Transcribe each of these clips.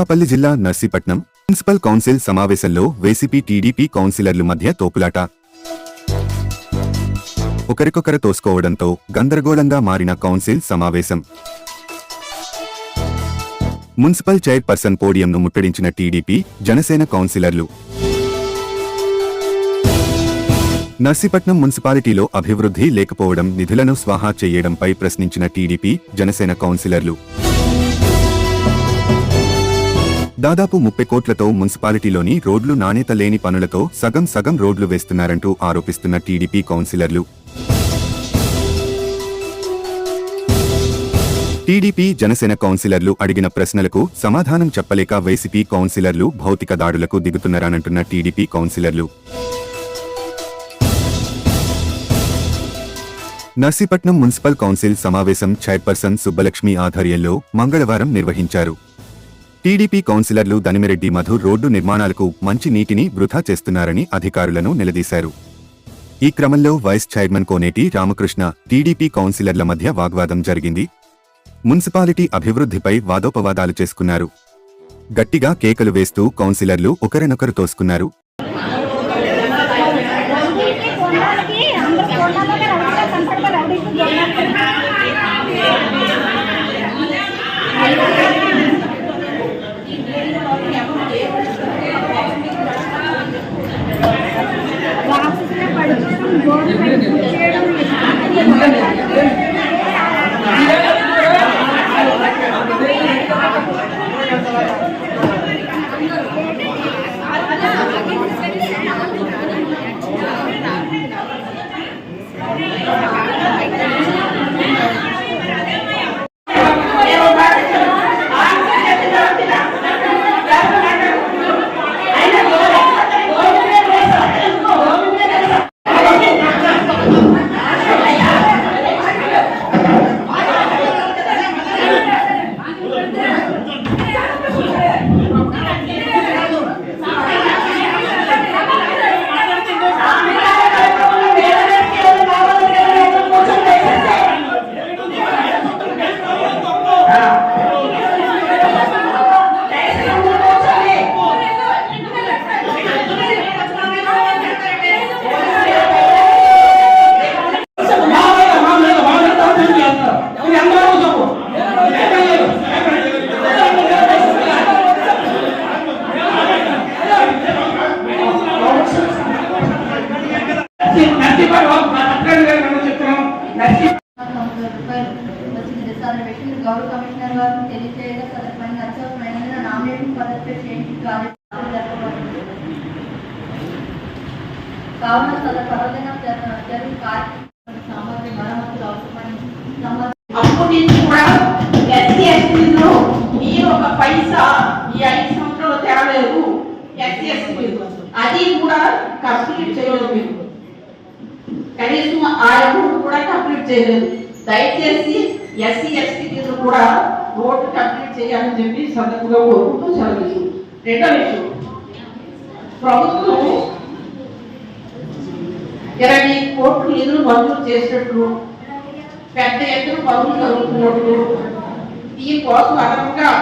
అనకాపల్లి జిల్లా Narsipatnam municipal council సమావేశంలో YCP TDP కౌన్సిలర్లు మధ్య తోపులాట. ఒకరికొకరు తోసుకోవడంతో గందరగోళంగా మారిన కౌన్సిల్ సమావేశం. మున్సిపల్ చైర్పర్సన్ పోడియంను ముట్టడించిన టీడీపీ జనసేన కౌన్సిలర్లు. నర్సీపట్నం మున్సిపాలిటీలో అభివృద్ధి లేకపోవడం నిధులను స్వాహా చేయడంపై ప్రశ్నించిన టీడీపీ జనసేన కౌన్సిలర్లు. దాదాపు ముప్పై కోట్లతో మున్సిపాలిటీలోని రోడ్లు నాణ్యత లేని పనులతో సగం సగం రోడ్లు వేస్తున్నారంటూ ఆరోపిస్తున్న టీడీపీ కౌన్సిలర్లు. టీడీపీ జనసేన కౌన్సిలర్లు అడిగిన ప్రశ్నలకు సమాధానం చెప్పలేక వైసీపీ కౌన్సిలర్లు భౌతిక దాడులకు దిగుతున్నారనంటున్న టీడీపీ కౌన్సిలర్లు. నర్సీపట్నం మున్సిపల్ కౌన్సిల్ సమావేశం చైర్పర్సన్ సుబ్బలక్ష్మి ఆధ్వర్యంలో మంగళవారం నిర్వహించారు. టీడీపీ కౌన్సిలర్లు దనిమిరెడ్డి మధు రోడ్డు నిర్మాణాలకు మంచి నీటిని వృధా చేస్తున్నారని అధికారులను నిలదీశారు. ఈ క్రమంలో vice chairman Koneti Ramakrishna TDP కౌన్సిలర్ల మధ్య వాగ్వాదం జరిగింది. మున్సిపాలిటీ అభివృద్ధిపై వాదోపవాదాలు చేసుకున్నారు. గట్టిగా కేకలు వేస్తూ కౌన్సిలర్లు ఒకరినొకరు తోసుకున్నారు కొన్నాళ్ళకి అందరు కొన్నాళ్ళకి రౌడీగా కనపడతారు రౌడీకి కొన్నాళ్ళకి రాక్షసులే పడిపోవడం గోడ చేయడం వందల రూపాయలు వచ్చిన రిజర్వేషన్ గౌరవ కమిషనర్ గారు తెలియజేయగా అత్యవసరమైన నామినేషన్ పద్ధతిపై చేయించి కావున సదరు కార్యక్రమం మరమ్మతులు అవసరమైన నుంచి కూడా ఎస్సీ మీరు ఒక పైసా ఈ ఐదు సంవత్సరాలు తేలేదు ఎస్సీ అది కూడా కంప్లీట్ చేయలేదు మీరు కనీసం ఆ కూడా కంప్లీట్ చేయలేదు. దయచేసి ఎస్సీ ఎస్టీ కూడా రోడ్డు కంప్లీట్ చేయాలని చెప్పి సందర్భంగా కోరుకుంటూ సెలవు రెండో విషయం ప్రభుత్వం ఇరవై కోట్ల నిధులు మంజూరు చేసినట్లు పెద్ద ఎత్తున పనులు జరుగుతున్నట్టు దీనికోసం అదనంగా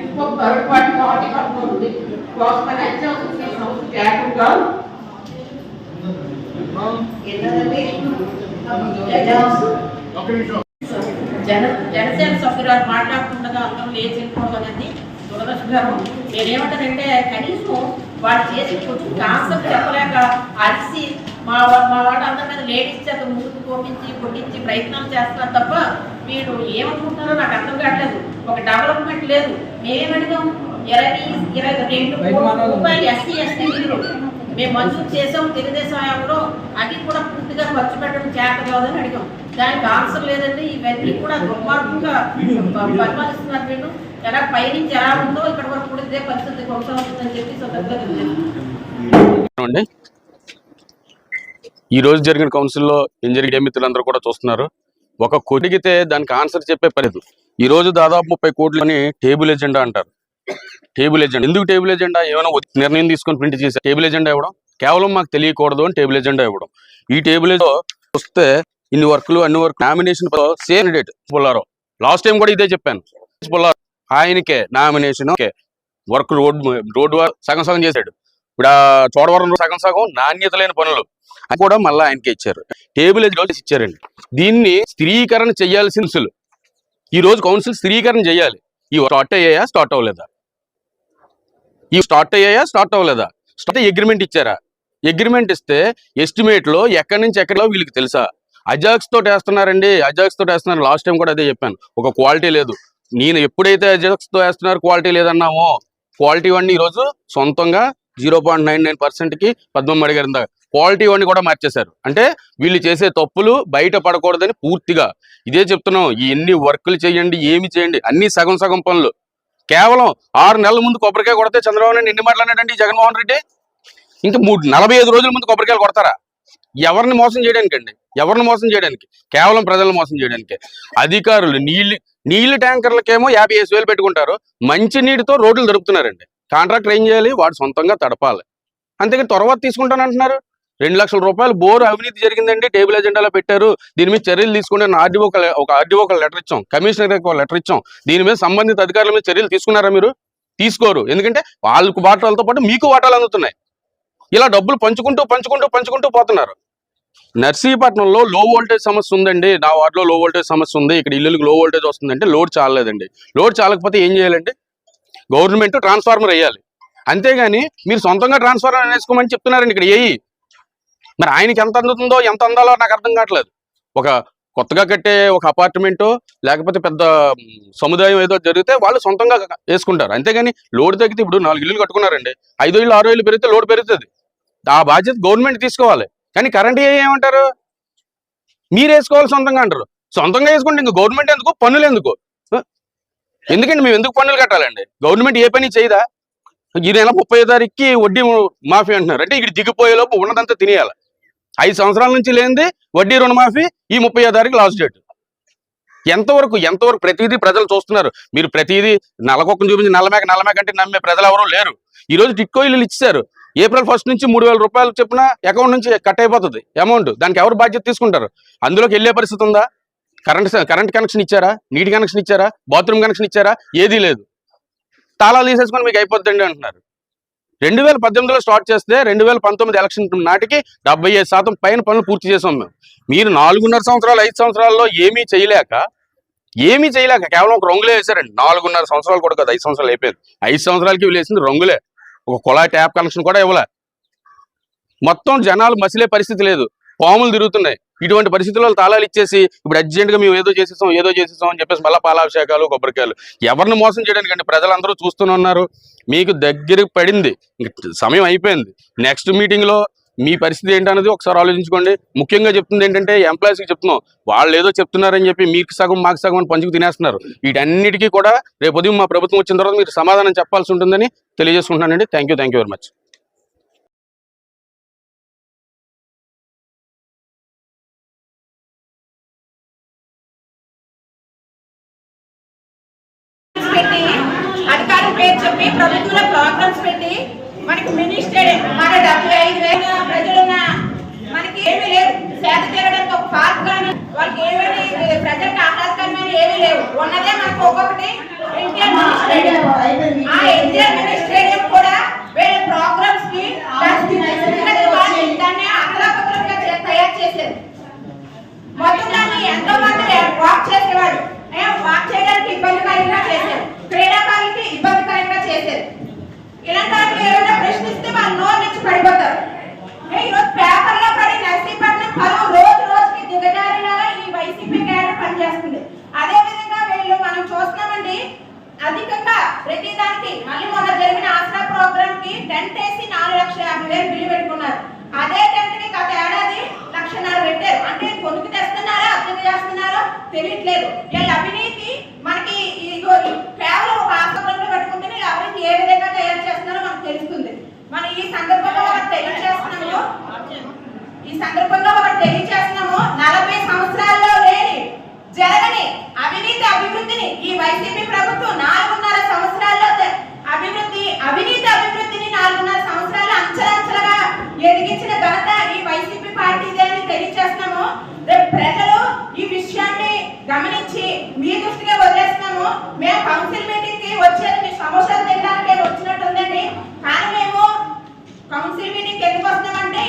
ఇంకొక కరుపాటి కావాలి కనుకోండి కోసమని అత్యవసర సంస్థ ఏంటంటే జన జనసేన సభ్యురాలు మాట్లాడుతుండగా అందరూ లేచి వెళ్ళిపోవడం అనేది దురదృష్టకరం నేనేమంటానంటే కనీసం వాళ్ళు చేసి కొంచెం కాన్సెప్ట్ చెప్పలేక అరిసి మా మా వాళ్ళందరి మీద లేడీస్ చేత ముందుకు కోపించి కొట్టించి ప్రయత్నాలు చేస్తున్నారు తప్ప వీళ్ళు ఏమనుకుంటున్నారో నాకు అర్థం కావట్లేదు. ఒక డెవలప్మెంట్ లేదు. మేమేమడిగాం? ఇరవై ఇరవై రెండు రూపాయలు ఎస్సీ ఎస్టీ నిధులు మేము మంజూరు చేసాం తెలుగుదేశం హయాంలో. అవి కూడా పూర్తిగా ఖర్చు పెట్టడం చేత కాదని అడిగాం. దానికి ఆన్సర్ లేదండి. ఇవన్నీ కూడా దుర్మార్గంగా పరిపాలిస్తున్నారు వీళ్ళు. ఎలా పైనుంచి ఎలా ఉందో ఇక్కడ వరకు కూడా ఇదే పరిస్థితి కొనసాగుతుందని చెప్పి సందర్భంగా ఈ రోజు జరిగిన కౌన్సిల్లో ఏం జరిగే మిత్రులందరూ కూడా చూస్తున్నారు. ఒక కొడిగితే దానికి ఆన్సర్ చెప్పే పలేదు ఈ రోజు దాదాపు ముప్పై కోట్లని టేబుల్ ఎజెండా అంటారు. Table agenda. ఎందుకు టేబుల్ ఎజెండా? ఏమైనా నిర్ణయం తీసుకొని ప్రింట్ చేశారు. టేబుల్ ఎజెండా ఇవ్వడం? కేవలం మాకు తెలియకూడదు అని టేబుల్ ఎజెండా ఇవ్వడం. ఈ టేబుల్ వస్తే ఇన్ని వర్క్లు అన్ని work nomination same date Pullarao last time కూడా ఇదే చెప్పాను. బుల్లారో ఆయనకే నామినేషన్ వర్క్ రోడ్ రోడ్ సగం సగం చేశాడు. ఇప్పుడు ఆ చోడవరం సగం సగం నాణ్యత లేని పనులు. అది కూడా మళ్ళీ ఆయనకి ఇచ్చారు. టేబుల్ ఇచ్చారండి. దీన్ని స్థిరీకరణ చేయాల్సిన ఈ రోజు కౌన్సిల్ స్థిరీకరణ చేయాలి. ఈ స్టార్ట్ అయ్యాయా స్టార్ట్ అవ్వలేదా? ఈ స్టార్ట్ అయ్యాయా స్టార్ట్ అవ్వలేదా? స్టార్ట్ అగ్రిమెంట్ ఇచ్చారా? అగ్రిమెంట్ ఇస్తే ఎస్టిమేట్లో ఎక్కడి నుంచి ఎక్కడో వీళ్ళకి తెలుసా? అజాక్స్ తోటి వేస్తున్నారండి. అజాక్స్ తోటి వేస్తున్నారు. లాస్ట్ టైం కూడా అదే చెప్పాను. ఒక క్వాలిటీ లేదు. నేను ఎప్పుడైతే అజాక్స్తో వేస్తున్నారు క్వాలిటీ లేదన్నామో క్వాలిటీ వన్ ఈరోజు సొంతంగా జీరో పాయింట్ నైన్ నైన్ పర్సెంట్కి పద్మమ్మ అడిగారు ఇందాక. క్వాలిటీ వన్ కూడా మార్చేశారు. అంటే వీళ్ళు చేసే తప్పులు బయట పడకూడదని పూర్తిగా. ఇదే చెప్తున్నాం. ఈ ఎన్ని వర్కులు చేయండి ఏమి చేయండి అన్ని సగం సగం పనులు. కేవలం ఆరు నెలల ముందు కొబ్బరికాయ కొడితే చంద్రబాబు నాయుడు ఎన్ని మాట్లాడాడండి ఈ జగన్మోహన్ రెడ్డి? ఇంకా మూడు నలభై ఐదు రోజుల ముందు కొబ్బరికాయలు కొడతారా? ఎవరిని మోసం చేయడానికండి? ఎవరిని మోసం చేయడానికి? కేవలం ప్రజలను మోసం చేయడానికి. అధికారులు నీళ్ళు నీళ్ళు ట్యాంకర్లకేమో యాభై ఐదు వేలు పెట్టుకుంటారు. మంచి నీటితో రోడ్లు దొరుకుతున్నారండి. కాంట్రాక్టర్ ఏం చేయాలి? వాడు సొంతంగా తడపాలి. అంతేగాని తర్వాత తీసుకుంటానంటున్నారు రెండు లక్షల రూపాయలు బోరు అవినీతి జరిగిందండి. టేబుల్ ఎజెండాలో పెట్టారు. దీని మీద చర్యలు తీసుకుంటే ఆర్డీఓ ఒక ఆర్డీఓ ఒక లెటర్ ఇచ్చాం. కమిషనర్ ఒక లెటర్ ఇచ్చాం. దీని మీద సంబంధిత అధికారుల మీద చర్యలు తీసుకున్నారా మీరు? తీసుకోరు. ఎందుకంటే వాళ్ళకు వాటాలతో పాటు మీకు వాటాలు అందుతున్నాయి. ఇలా డబ్బులు పంచుకుంటూ పంచుకుంటూ పంచుకుంటూ పోతున్నారు. నర్సీపట్నంలో లో వోల్టేజ్ సమస్య ఉందండి. నా వార్డులో లో వోల్టేజ్ సమస్య ఉంది. ఇక్కడ ఇల్లులకు లో వోల్టేజ్ వస్తుందంటే లోడ్ చాలలేదండి. లోడ్ చాలకపోతే ఏం చేయాలండి? గవర్నమెంట్ ట్రాన్స్ఫార్మర్ వేయాలి. అంతేగాని మీరు సొంతంగా ట్రాన్స్ఫార్మర్ వేసుకోమని చెప్తున్నారండి ఇక్కడ ఏయి మరి ఆయనకి ఎంత అందుతుందో ఎంత అందాలో నాకు అర్థం కావట్లేదు. ఒక కొత్తగా కట్టే ఒక అపార్ట్మెంటో లేకపోతే పెద్ద సముదాయం ఏదో జరిగితే వాళ్ళు సొంతంగా వేసుకుంటారు. అంతేగాని లోడ్ తగ్గితే ఇప్పుడు నాలుగు ఇల్లులు కట్టుకున్నారండి. ఐదు ఇల్లు ఆరు ఇల్లు పెరిగితే లోడ్ పెరుగుతుంది. ఆ బాధ్యత గవర్నమెంట్ తీసుకోవాలి. కానీ కరెంట్ ఏమంటారు? మీరు వేసుకోవాలి సొంతంగా అంటారు. సొంతంగా వేసుకుంటే ఇంక గవర్నమెంట్ ఎందుకు? పన్నులు ఎందుకు? ఎందుకండి మేము ఎందుకు పన్నులు కట్టాలండి? గవర్నమెంట్ ఏ పని చేయదా? ఈ నెల ముప్పై తారీఖుకి వడ్డీ మాఫీ అంటున్నారు. అంటే ఇక్కడ దిగిపోయేలోపు ఉన్నదంతా తినేయాలి. ఐదు సంవత్సరాల నుంచి లేనిది వడ్డీ రుణమాఫీ ఈ ముప్పై తారీఖు లాస్ట్ డేట్. ఎంతవరకు ఎంతవరకు ప్రతిదీ ప్రజలు చూస్తున్నారు. మీరు ప్రతిదీ నల్లకొక్కను చూపించి నల్లమేక నల్లమేక అంటే నమ్మే ప్రజలు ఎవరూ లేరు. ఈ రోజు టిట్కో ఇల్లు ఇచ్చారు ఏప్రిల్ ఫస్ట్ నుంచి మూడు వేల రూపాయలు చెప్పిన అకౌంట్ నుంచి కట్ అయిపోతుంది. అమౌంట్ దానికి ఎవరు బాధ్యత తీసుకుంటారు? అందులోకి వెళ్ళే పరిస్థితి ఉందా? కరెంట్ కరెంట్ కనెక్షన్ ఇచ్చారా? నీటి కనెక్షన్ ఇచ్చారా? బాత్రూమ్ కనెక్షన్ ఇచ్చారా? ఏదీ లేదు. తాళాలు తీసేసుకొని మీకు అయిపోద్దండి అంటున్నారు. రెండు వేల పద్దెనిమిదిలో స్టార్ట్ చేస్తే రెండు వేల పంతొమ్మిది ఎలక్షన్ నాటికి డెబ్బై ఐదు శాతం పైన పనులు పూర్తి చేసాం మేము. మీరు నాలుగున్నర సంవత్సరాలు ఐదు సంవత్సరాల్లో ఏమీ చేయలేక ఏమీ చేయలేక కేవలం ఒక రంగులే వేశారండి. నాలుగున్నర సంవత్సరాలు కూడా కదా ఐదు సంవత్సరాలు అయిపోయింది. ఐదు సంవత్సరాలకి వీళ్ళు వేసింది రంగులే. ఒక కుళాయి ట్యాప్ కనెక్షన్ కూడా ఇవ్వలే. మొత్తం జనాలు మసిలే పరిస్థితి లేదు. పాములు తిరుగుతున్నాయి. ఇటువంటి పరిస్థితుల్లో తాళాలు ఇచ్చేసి ఇప్పుడు అర్జెంట్గా మేము ఏదో చేసేసాం ఏదో చేసేసాం అని చెప్పేసి మళ్ళీ పాలాభిషేకాలు కొబ్బరికాయలు. ఎవరిని మోసం చేయడానికి అండి? ప్రజలందరూ చూస్తూనే ఉన్నారు. మీకు దగ్గరికి పడింది. సమయం అయిపోయింది. నెక్స్ట్ మీటింగ్లో మీ పరిస్థితి ఏంటనేది ఒకసారి ఆలోచించుకోండి. ముఖ్యంగా చెప్తుంది ఏంటంటే ఎంప్లాయీస్కి చెప్తున్నాం. వాళ్ళు ఏదో చెప్తున్నారని చెప్పి మీకు సగం మాకు సగం అని పంచుకు తినేస్తున్నారు. వీటన్నిటికీ కూడా రేపు ఉదయం మా ప్రభుత్వం వచ్చిన తర్వాత మీరు సమాధానం చెప్పాల్సి ఉంటుందని తెలియజేసుకుంటున్నానండి. Thank you thank you very much పెట్టి అధికారం పేరు చెప్పి ప్రభుత్వంలో ప్రోగ్రామ్స్ పెట్టి మనకి మినిస్టర్ మన డెబ్బై ఐదు వేల ప్రజలున్న మనకి ఏమీ లేదు. సేద తీరడానికి ఒక పార్క్ కానీ వాళ్ళకి ఏమీ ప్రజలకు ఆహ్లాదకరమైన ఏమీ లేవు. ఉన్నదే మనకు ఒక్కొక్కటి. ఎన్టీఆర్ మినీ స్టేడియం ఆ ఎన్టీఆర్ మినీ స్టేడియం కూడా వేరే ప్రోగ్రామ్స్కి దాన్ని వాళ్ళు దాన్ని అకలాపకలంగా చే- తయారు చేశారు మొత్తం దాన్ని ఎంతో మంది వాక్ చేసేవాడు ఏ, వాక్ చేయడానికి ఇబ్బందికరంగా చేశారు క్రీడాకారులకి ఇబ్బందికరంగా చేశారు ఇలాంటి వాటిని ఏమైనా ప్రశ్నిస్తే వాళ్ళు నోరు నుంచి పడిపోతారు ఏ, ఈరోజు పేపర్లో పడి నర్సీపట్నం పరువు రోజు రోజుకి దిగజారిలాగా ఈ వైసీపీ క్యాడర్ పనిచేస్తుంది అదే విధంగా వీళ్ళు మనం చూస్తున్నామండి అధికంగా ప్రతి దానికి మళ్ళీ మొన్న జరిగిన ఆసరా ప్రోగ్రామ్కి టెంట్ వేసి నాలుగు లక్షల యాభై వేలు బిల్లు పెట్టుకున్నారు. అదే టెంట్ని గత ఏడాది లక్షన్నర పెట్టారు. అంటే కొనుక్కు తెస్తున్నారా అద్దెకు చేస్తున్నారో తెలియట్లేదు. వీళ్ళ అవినీతి మనకి ఇదిగో కేవలం ఒక ఆసుపత్రిలో పెట్టుకుంటే వీళ్ళు అవినీతి ఏ విధంగా తయారు చేస్తున్నారో మనకు తెలుస్తుంది. మనం ఈ సందర్భంలో ఒకటి తెలియజేస్తున్నాము ఈ సందర్భంగా మనం తెలియజేస్తున్నాము నలభై సంవత్సరాల్లో లేని జరగని అవినీతి అభివృద్ధిని ఈ వైసీపీ ప్రభుత్వం నాలుగున్నర సంవత్సరాల్లో ద- అభివృద్ధి అవినీతి అభివృద్ధిని నాలుగున్నర సంవత్సరాలు అంచెలంచెలుగా ఎదిగించిన ఘనత ఈ వైసీపీ పార్టీదే అని తెలియజేస్తున్నాము రేపు ప్రజలు ఈ విషయాన్ని గమనించి మీ దృష్టిగా వదిలేస్తున్నాము మేము కౌన్సిల్ మీటింగ్కి వచ్చేది మీ సమస్యలు తినడానికి వచ్చిన కానీ మేము కౌన్సిల్ మీటింగ్ ఎందుకు వస్తున్నామంటే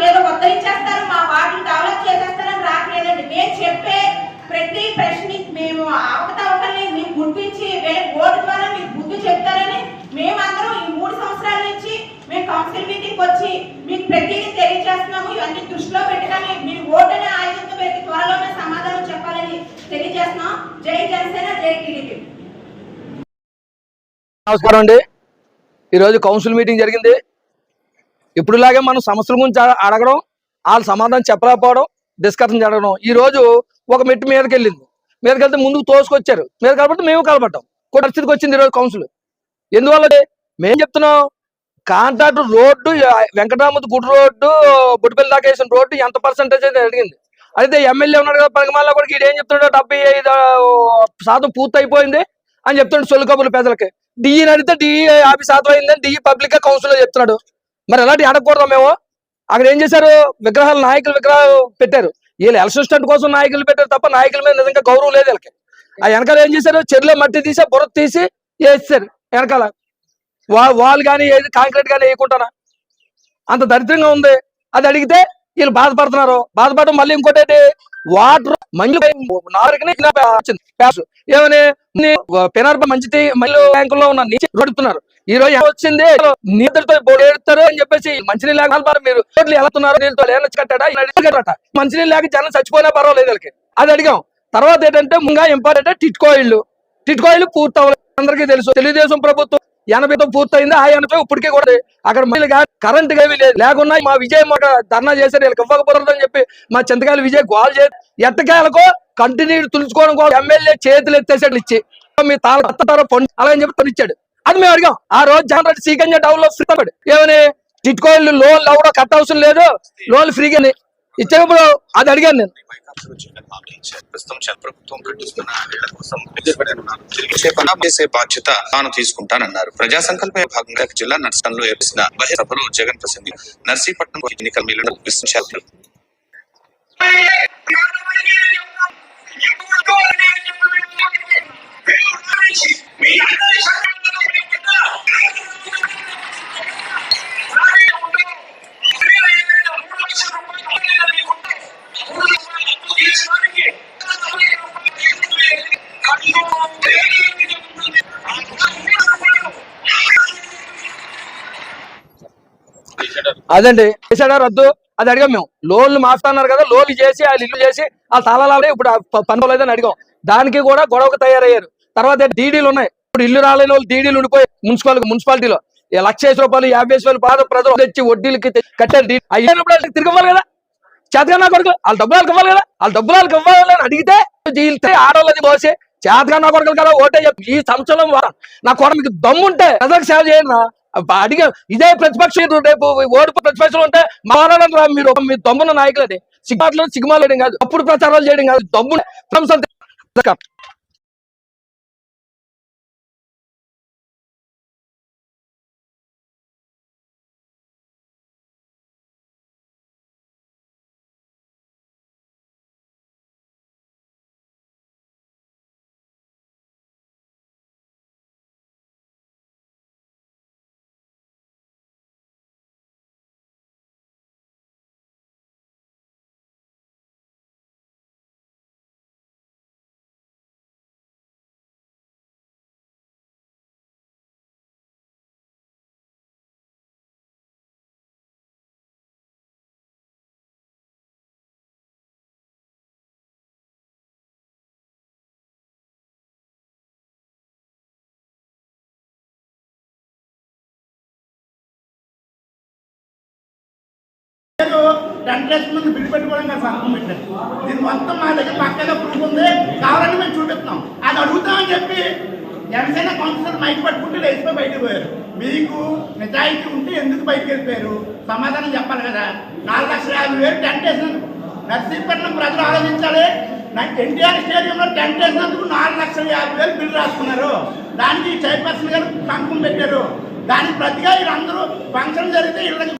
వీళ్ళు కొత్త ఇచ్చేస్తారు మా వార్డులు డెవలప్ చేసేస్తారని రావట్లేదండి. మేము చెప్పే ప్రతి ప్రశ్న మేము అవకతవకల్ని మీకు గుర్తించి వీళ్ళకి ఓటు ద్వారా మీకు బుద్ధి చెప్తారని మేమందరం ఈ మూడు సంవత్సరాల నుంచి మేము కౌన్సిల్ మీటింగ్ వచ్చి మీకు ప్రతిదీ తెలియజేస్తున్నాము. ఇవన్నీ దృష్టిలో పెట్టడానికి మీరు ఓటు అనే ఆయుధంతో మీకు త్వరలోనే సమాధానం చెప్పాలని తెలియజేస్తున్నాం. జై జనసేన జై టీడీపీ. నమస్కారం అండి. ఈరోజు కౌన్సిల్ మీటింగ్ జరిగింది. ఇప్పుడులాగే మనం సమస్యల గురించి అడగడం వాళ్ళు సమాధానం చెప్పలేకపోవడం డిస్కషన్ జరగడం. ఈ రోజు ఒక మెట్టు మీదకి వెళ్ళింది. మీదకి వెళ్తే ముందుకు తోసుకొచ్చారు. మీద కలపడం మేము కలపడ్డాం కూడా పరిస్థితికి వచ్చింది ఈరోజు కౌన్సిల్ ఎందువల్ల మేము చెప్తున్నాం కాంట్రాక్ట్ రోడ్డు వెంకటరామతి గుడి రోడ్డు బుడ్డిపల్లి దాకా వేసిన రోడ్డు ఎంత పర్సంటేజ్ అయితే అడిగింది. అయితే ఎమ్మెల్యే ఉన్నాడు కదా పనికిమాల్లో కూడా ఈడు ఏం చెప్తున్నాడు డెబ్బై ఐదు శాతం పూర్తి అయిపోయింది అని చెప్తున్నాడు సొల్లు కబుర్లు ప్రజలకి డిఈ అడిగితే డిఈ యాభై శాతం అయిందని డిఈ పబ్లిక్గా కౌన్సిల్ చెప్తున్నాడు. మరి ఎలాంటి అడగకూడదు మేము? అక్కడ ఏం చేశారు? విగ్రహాలు నాయకులు విగ్రహాలు పెట్టారు. వీళ్ళు ఎలసిస్టెంట్ కోసం నాయకులు పెట్టారు తప్ప నాయకుల మీద నిజంగా గౌరవం లేదు వీళ్ళకి. ఆ వెనకాల ఏం చేశారు? చెరులో మట్టి తీసి బుర్ర తీసి వేస్తారు వెనకాల. వాళ్ళు కానీ ఏది కాంక్రీట్ కానీ వేయకుండానా? అంత దరిద్రంగా ఉంది. అది అడిగితే వీళ్ళు బాధపడుతున్నారు. బాధపడడం మళ్ళీ ఇంకోటి వాటర్ మంజు నాలుగుని ప్యాస్. ఏమని? పెనార్ప మంచిది మళ్ళీ ఉన్న నీటి రోడ్డుతున్నారు ఈ రోజు వచ్చింది? నీళ్ళతో ఏడుతారు అని చెప్పేసి మంచినీళ్ళు లేక మీరు రోడ్లు వెళ్తున్నారు నీళ్ళతో కట్టాడా? మంచినీళ్ళు లేక జనం చచ్చిపోయినా పర్వాలేదు వీళ్ళకి. అది అడిగాం. తర్వాత ఏంటంటే ముంగా ఇంపార్టెంట్ టిట్కో ఇల్లు టిట్కో ఇల్లు పూర్తి అవ్వలేదు అందరికీ తెలుసు. తెలుగుదేశం ప్రభుత్వం ఎనభైతో పూర్తయింది ఆ ఎనభై ఇప్పటికే కూడా అక్కడ మళ్ళీ కరెంట్ ఏమీ లేదు. లేకున్నా మా విజయ్ మాకు ధర్నా చేశారు వీళ్ళకి ఇవ్వకపోతుంది అని చెప్పి మా చింతకాయలు విజయ్ గోల్ చేసి ఎట్టకాయలకు కంటిన్యూ తులుచుకోవడం కోసం ఎమ్మెల్యే చేతులు ఎత్తేసాడు ఇచ్చి. మీ తాళ అత్తతారో పండు అలా అని చెప్పి తను ఇచ్చాడు. అది మేము అడిగాం. ఆ రోజు జగన్ రెడ్డి సీకంజ డౌన్లో ఫ్రీ ఏమని? చిట్కోయిన్లు లోన్లు ఎవడో కట్ అవసరం లేదు. లోన్లు ఫ్రీగా ఇచ్చినప్పుడు అది అడిగాను నేను. చేసే బాధ్యత తాను తీసుకుంటానన్నారు. ప్రజా సంకల్ప భాగంగా జిల్లా నర్సంలో ఏర్పడిన బహిరంగ జగన్ ప్రసంగి నర్సీపట్నం ఎన్నికల మీలను విశ్లేషించారు. అదండి చేశాడా రద్దు? అది అడిగాం మేము. లోన్లు మాస్తాన్నారు కదా లోన్లు చేసి వాళ్ళు ఇల్లు చేసి ఆ తాళాలు ఇప్పుడు ఆ ప- అడిగాం. దానికి కూడా గొడవకు తయారయ్యారు. తర్వాత డీడీలు ఉన్నాయి. ఇప్పుడు ఇల్లు రాలేని వాళ్ళు డీడీలు ఉండిపోయి మున్సిపాలిటీ మున్సిపాలిటీలో. లక్ష రూపాయలు యాభై ఐదు వేలు బాధ ప్రజలు తెచ్చి వడ్డీలకి కట్టారు డీ- వాళ్ళకి తిరిగి కదా. చేతగా కొడుకు వాళ్ళ డబ్బులు వాళ్ళకి ఇవ్వాలి కదా. వాళ్ళ డబ్బులు వాళ్ళకి ఇవ్వాలి అని అడిగితే వీళ్ళతో ఆడవాళ్ళది పోసి చేతగా నా కొడుకులు కదా ఓటే చెప్పి ఈ సంవత్సరం నా కొడ మీకు దమ్ముంటే ప్రజలకు సేవ చేయండి అడిగా ఇదే ప్రతిపక్షం రేపు ఓడి ప్రతిపక్షం ఉంటే మారాలని రా మీరు మీ దమ్మున్న నాయకులని సిగ్మాట్లు సిగ్మాలు వేయడం కాదు అప్పుడు ప్రచారాలు చేయడం కాదు దమ్ము సంస్థ టెంట్రెస్ ముందు బిల్లు పెట్టుకోవడం కదా సంతకం పెట్టారు దీని మొత్తం మా దగ్గర పక్కగా ప్రూఫ్ ఉంది. కావాలని మేము చూపిస్తాం. అది అడుగుతామని చెప్పి జనసేన కౌన్సిలర్ మైక్ పట్టుకుంటే లేచిపోయి బయటకు పోయారు. మీకు నిజాయితీ ఉంటే ఎందుకు బయటకు వెళ్ళిపోయారు? సమాధానం చెప్పాలి కదా. నాలుగు లక్షల యాభై వేలు టెంట్ వేసినందుకు నర్సీపట్నం ప్రజలు ఆలోచించాలి. నాకు ఎన్టీఆర్ స్టేడియంలో టెంట్ వేసినందుకు నాలుగు లక్షల యాభై వేలు బిల్లు రాసుకున్నారు. దానికి చైర్పర్సన్ గారు సంతకం పెట్టారు. దానికి ప్రతిగా వీళ్ళందరూ ఫంక్షన్ జరిగితే వీళ్ళకి